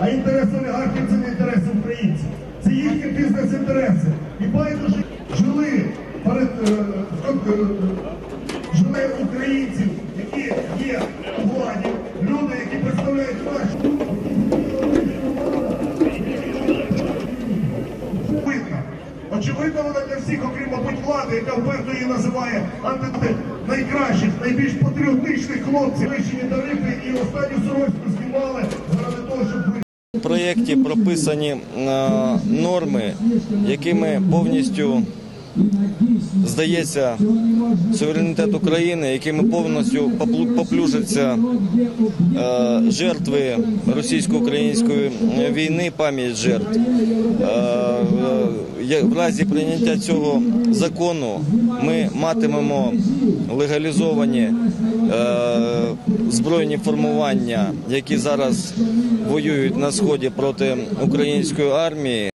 А інтереси олігархів це не інтереси українців. Це їхні бізнес-інтереси. І байдуже жили перед е, е, жили українців, які є у владі, люди, які представляють нашу. Очевидно. Вона для всіх, окрім, мабуть, влади, яка впевнено її називає анти найкращих, найбільш патріотичних хлопців. Вищені тарифи і останню сорочку знімали заради того, щоб ви. В проєкті прописані е, норми, якими повністю здається суверенітет України, якими повністю поплюжаться е, жертви російсько-української війни, пам'ять жертв. Е, е, В разі прийняття цього закону ми матимемо легалізовані збройні формування, які зараз воюють на сході проти української армії.